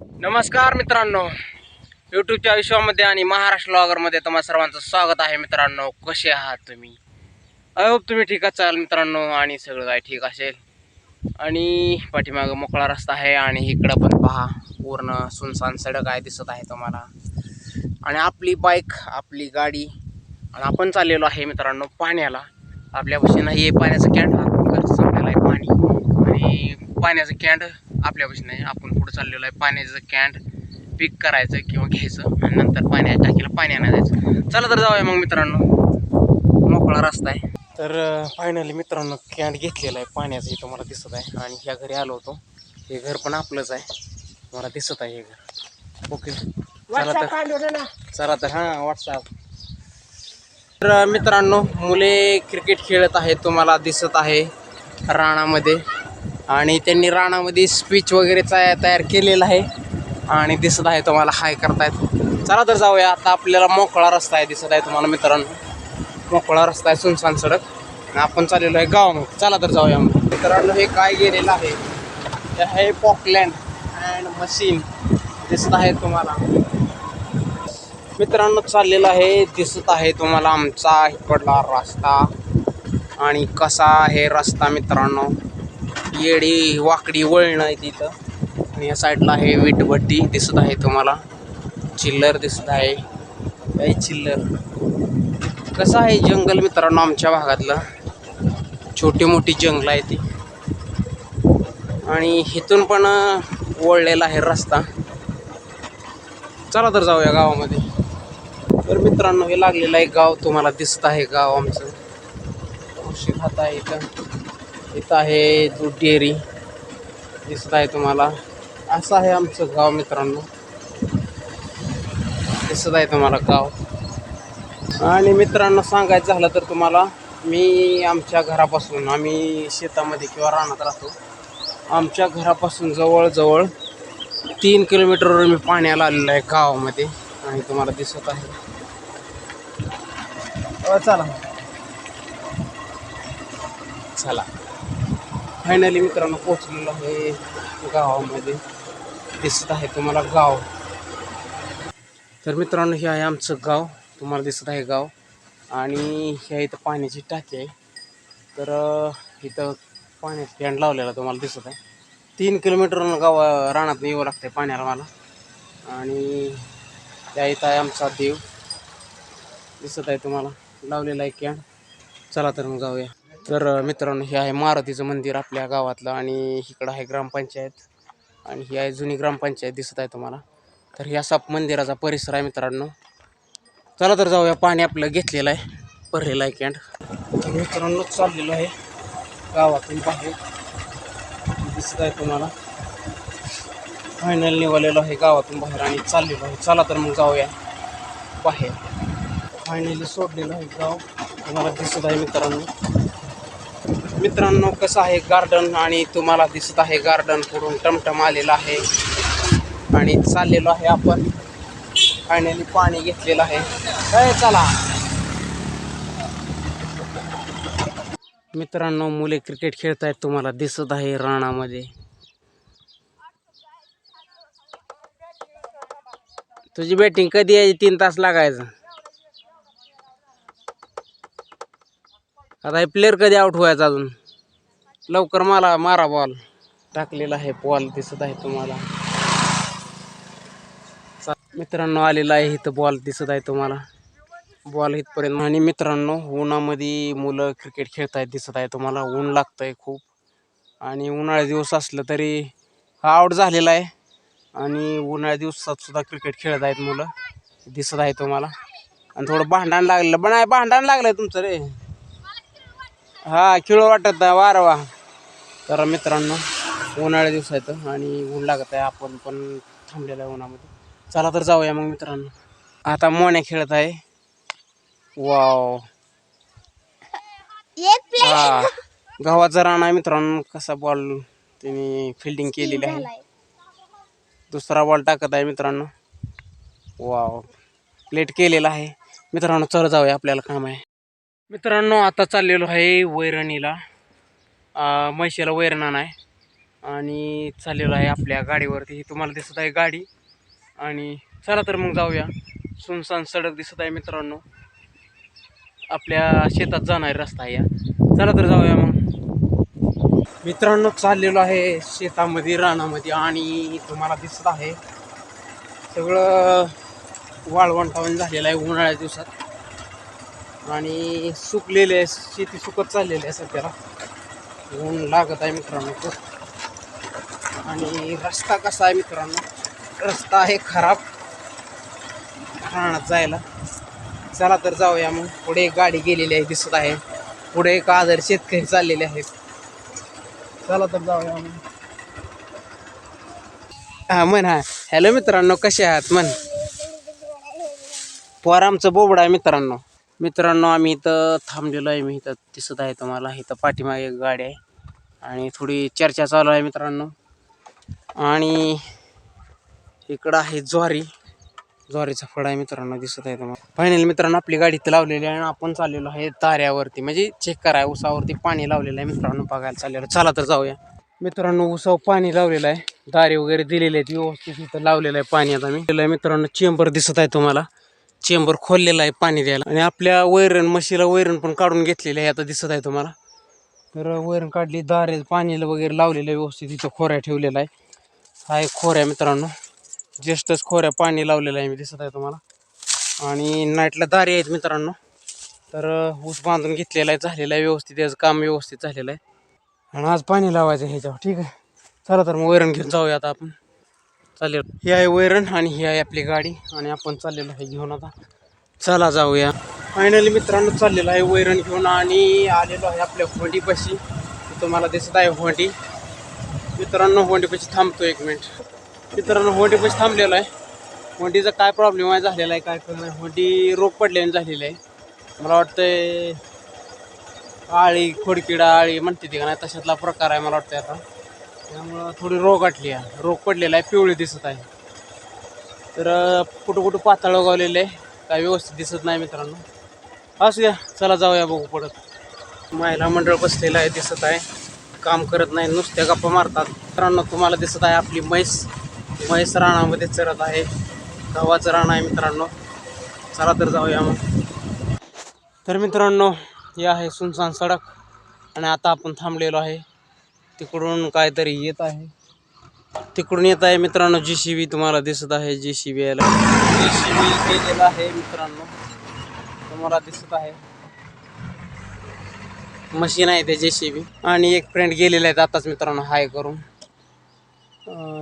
नमस्कार मित्रांनो. यूट्यूबच्या विश्वामध्ये आणि महाराष्ट्र ब्लॉगरमध्ये तुम्हा सर्वांचं स्वागत आहे मित्रांनो. कसे आहात तुम्ही? आय होप तुम्ही ठीक असाल मित्रांनो आणि सगळं काय ठीक असेल. आणि पाठीमागं मोकळा रस्ता आहे आणि इकडं पण पहा पूर्ण सुनसान सडक आहे दिसत आहे तुम्हाला. आणि आपली बाईक आपली गाडी आणि आपण चाललेलो आहे मित्रांनो पाण्याला. आपल्यापाशी नाही आहे पाण्याचं कॅन्ड हा गरज आहे पाणी. आणि पाण्याचं कॅन्ड आपल्यापाशी नाही. आपण पुढे चाललेलो आहे. पाण्याचं कॅन्ड पिक करायचं किंवा घ्यायचं आणि नंतर पाण्याच्या टाकीला पाणी आणायचं. चला तर जाऊया मग मित्रांनो. मोकळा रस्ता आहे. तर फायनली मित्रांनो कॅन्ड घेतलेला आहे. पाण्याचं इथं मला दिसत आहे. आणि ह्या घरी आलो होतो. हे घर पण आपलंच आहे. मला दिसत आहे हे घर. ओके चला तर चला तर हां व्हॉट्सअप तर मित्रांनो मुले क्रिकेट खेळत आहेत तुम्हाला दिसत आहे. राणामध्ये आणि त्यांनी रानामध्ये स्पीच वगैरे तयार केलेला आहे. आणि दिसत आहे तुम्हाला हाय करतायत. चला तर जाऊया. आता आपल्याला मोकळा रस्ता आहे दिसत आहे तुम्हाला मित्रांनो. मोकळा रस्ता आहे सुनसान सडक. आणि आपण चाललेलो आहे गावामध्ये. चला तर जाऊया मित्रांनो हे काय गेलेलं आहे? हे आहे पॉकलँड अँड मशीन. दिसत आहे तुम्हाला. मित्रांनो चाललेलं आहे. दिसत आहे तुम्हाला आमचा इकडला रस्ता. आणि कसा आहे रस्ता मित्रांनो? येडी वाकडी वळण आहे तिथं. आणि या साईडला आहे विटभट्टी दिसत आहे तुम्हाला. चिल्लर दिसत आहे. काही चिल्लर. कसं आहे जंगल मित्रांनो आमच्या भागातलं? छोटी मोठी जंगल आहे ती. आणि इथून पण वळलेला आहे रस्ता. चला तर जाऊया गावामध्ये. तर मित्रांनो हे लागलेलं आहे गाव. तुम्हाला दिसत आहे गाव आमचं. कृषी खात आहे इथं. इथं आहे दूध डेअरी. दिसत आहे तुम्हाला. असं आहे आमचं गाव मित्रांनो. दिसत आहे तुम्हाला गाव. आणि मित्रांनो सांगायचं झालं तर तुम्हाला मी आमच्या घरापासून आम्ही शेतामध्ये किंवा रानात राहतो. आमच्या घरापासून जवळजवळ तीन किलोमीटरवर मी पाण्याला आलेलो आहे गावामध्ये. आणि तुम्हाला दिसत आहे. चला. चला. फायनली मित्रांनो पोचलेलो आहे गावामध्ये. दिसत आहे तुम्हाला गाव. तर मित्रांनो हे आहे आमचं गाव. तुम्हाला दिसत आहे गाव. आणि ह्या इथं पाण्याची टाकी आहे. तर इथं पाण्यात कॅन लावलेला तुम्हाला दिसत आहे. तीन किलोमीटर गाव रानात येवं लागतं पाण्याला मला. आणि त्या इथं आहे आमचा देव. दिसत आहे तुम्हाला. लावलेला आहे कॅन्ड चला तर मग जाऊया. तर मित्रांनो हे आहे मारुतीचं मंदिर आपल्या गावातलं आणि इकडं आहे ग्रामपंचायत आणि ही आहे जुनी ग्रामपंचायत दिसत आहे तुम्हाला. तर ही असा मंदिराचा परिसर आहे मित्रांनो. चला तर जाऊया पाणी आपलं घेतलेलं आहे. भरलेलं आहे कॅन्ड. तर मित्रांनो चाललेलो आहे गावातून बाहेर. दिसत आहे तुम्हाला. फायनल निघालेलो आहे गावातून बाहेर आणि चाललेलो आहे. चला तर मग जाऊया बाहेर. फायनली सोडलेलं आहे गाव. तुम्हाला दिसत आहे मित्रांनो. मित्रांनो कसं आहे गार्डन आणि तुम्हाला दिसत आहे गार्डन पुढून टमटम आलेलं आहे. आणि चाललेलो आहे आपण. फायनली पाणी घेतलेलं आहे. काय चला. मित्रांनो मुले क्रिकेट खेळतायत. तुम्हाला दिसत आहे राणामध्ये तुझी बॅटिंग कधी यायची? तीन तास लागायचं. आता हे प्लेअर कधी आउट व्हायचा अजून? लवकर मला मारा बॉल टाकलेला आहे बॉल दिसत आहे तुम्हाला. मित्रांनो आलेला आहे इथं बॉल दिसत आहे तुम्हाला. बॉल इथपर्यंत. आणि मित्रांनो उन्हामध्ये मुलं क्रिकेट खेळत आहेत दिसत आहे तुम्हाला. ऊन लागतंय खूप. आणि उन्हाळ्या दिवस असलं तरी हा आउट झालेला आहे. आणि उन्हाळ्या दिवसात सुद्धा क्रिकेट खेळत आहेत मुलं. दिसत आहे तुम्हाला. आणि थोडं भांडण लागलेलं पण आहे भांडण लागलं तुमचं रे. हा खेळू वाटत नाही वारं वा. तर मित्रांनो उन्हाळ्या दिवस आहेत आणि ऊन लागत आहे आपण पण थांबलेलं आहे उन्हामध्ये. चला तर जाऊया मग मित्रांनो. आता मोन्या खेळत आहे. वाव. हा गव्हाचा राणा आहे मित्रांनो कसा बॉल त्यांनी फिल्डिंग केलेली आहे. दुसरा बॉल टाकत आहे मित्रांनो. वाव. प्लेट केलेला आहे. मित्रांनो चल जाऊया आपल्याला काम आहे. मित्रांनो आता चाललेलो आहे वैरणीला. म्हशीला वैरण आहे आणि चाललेलो आहे आपल्या गाडीवरती. ही तुम्हाला दिसत आहे गाडी. आणि चला तर मग जाऊया. सुनसान सडक दिसत आहे मित्रांनो. आपल्या शेतात जाणारी रस्ता आहे या. चला तर जाऊया मग. मित्रांनो चाललेलो आहे शेतामध्ये रानामध्ये. आणि तुम्हाला दिसत आहे सगळं वाळवंटावण झालेलं आहे उन्हाळ्या दिवसात. आणि सुकलेले आहे शेती सुकत चाललेली आहे सध्याला. ऊन लागत आहे मित्रांनो खूप. आणि रस्ता कसा आहे मित्रांनो? रस्ता आहे खराब. राहण्यात जायला. चला तर जाऊया मग. पुढे एक गाडी गेलेली आहे दिसत आहे. पुढे एक आदर शेतकरी चाललेले आहेत. चला तर जाऊया मग. हा म्हण हा. हॅलो मित्रांनो कसे आहात? म्हण. पोर आमचं बोबडा आहे मित्रांनो. मित्रांनो आम्ही इथं थांबलेलो आहे. मी इथं दिसत आहे तुम्हाला. इथं पाठीमागे एक गाडी आहे. आणि थोडी चर्चा चालू आहे मित्रांनो. आणि इकडं आहे ज्वारी. ज्वारीचा फळ आहे मित्रांनो दिसत आहे तुम्हाला. फायनल मित्रांनो आपली गाडी इथं लावलेली आहे आणि आपण चाललेलो आहे ताऱ्यावरती. म्हणजे चेक कराय उसावरती पाणी लावलेलं आहे मित्रांनो बघायला चाललेलं. चला तर जाऊया. मित्रांनो उसावर पाणी लावलेलं आहे. दारे वगैरे दिलेले आहेत. व्यवस्थित इथं लावलेलं आहे पाणी आता मी. आहे मित्रांनो चेंबर दिसत आहे तुम्हाला. चेंबर खोललेला आहे पाणी द्यायला. आणि आपल्या वैरण म्हशीला वैरण पण काढून घेतलेलं आहे आता दिसत आहे तुम्हाला. तर वैरण काढली दारे पाणी वगैरे लावलेलं आहे व्यवस्थित. इथं खोऱ्या ठेवलेला आहे. हा एक खोऱ्या मित्रांनो. ज्येष्ठच खोऱ्या पाणी लावलेलं आहे मी दिसत आहे तुम्हाला. आणि नाईटला दारे आहेत मित्रांनो. तर ऊस बांधून घेतलेला आहे झालेला आहे व्यवस्थित. याचं काम व्यवस्थित झालेलं आहे. आणि आज पाणी लावायचं आहे ह्याच्यावर. ठीक आहे. चला तर मग वैरण घेऊन जाऊया आता आपण. चालेल. ही आहे वैरण आणि ही आहे आपली गाडी. आणि आपण चाललेलो आहे घेऊन आता. चला जाऊया. फायनली मित्रांनो चाललेलो आहे वैरण घेऊन आणि आलेलो आहे आपल्या होंडीपाशी तुम्हाला दिसत आहे होंडी मित्रांनो होंडीपाशी थांबतो एक मिनिट मित्रांनो होंडीपाशी थांबलेलो आहे. होंडीचा काय प्रॉब्लेम आहे झालेला आहे काय कळलं आहे? होंडी रोग पडल्याने झालेलं आहे. मला वाटतंय आळी खोडकिडा आळी म्हणते ती का नाही तशातला प्रकार आहे मला वाटतं आता. त्यामुळं थोडी रोग आटली आहे. रोग पडलेला आहे पिवळी दिसत आहे. तर कुठं कुठं पातळ उगवलेलं आहे काय व्यवस्थित दिसत नाही मित्रांनो. असू द्या चला जाऊया बघू पडत महिला मंडळ बसलेलं आहे दिसत आहे. काम करत नाही नुसत्या गप्पा मारतात. मित्रांनो तुम्हाला दिसत आहे आपली म्हैस. म्हैस रानामध्ये चरत आहे. गव्हाचं रान आहे मित्रांनो. चला तर जाऊया मग. तर मित्रांनो हे आहे सुनसान सडक. आणि आता आपण थांबलेलो आहे. तिकडून काहीतरी येत आहे. तिकडून येत आहे मित्रांनो जी सी बी तुम्हाला दिसत आहे जी सी बी यायला जी सी बी केलेला आहे मित्रांनो. तुम्हाला दिसत आहे. मशीन आहे ते जे सी बी आणि एक फ्रेंड गेलेला आहे आताच मित्रांनो हाय करून.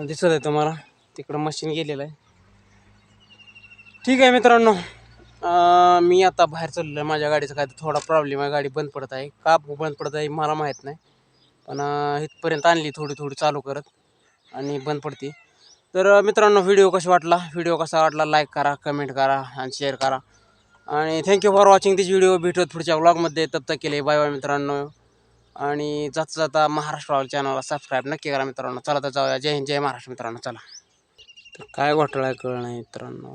दिसत आहे तुम्हाला. तिकडं मशीन गेलेलं आहे. ठीक आहे मित्रांनो. मी आता बाहेर चाललो आहे माझ्या गाडीचा काय थोडा प्रॉब्लेम आहे. गाडी बंद पडत आहे. का बंद पडत आहे मला माहीत नाही. पण इथपर्यंत आणली थोडी थोडी चालू करत आणि बंद पडते. तर मित्रांनो व्हिडिओ कसा वाटला? व्हिडिओ कसा वाटला? लाईक करा कमेंट करा आणि शेअर करा. आणि thank you for watching this video भेटत पुढच्या व्लॉगमध्ये तब तक केले बाय बाय मित्रांनो. आणि जाता जाता महाराष्ट्र चॅनलला सबस्क्राईब नक्की करा मित्रांनो. चला तर जाऊया. जय हिंद जय महाराष्ट्र मित्रांनो. चला. तर काय घोटाळा आहे कळ नाही मित्रांनो.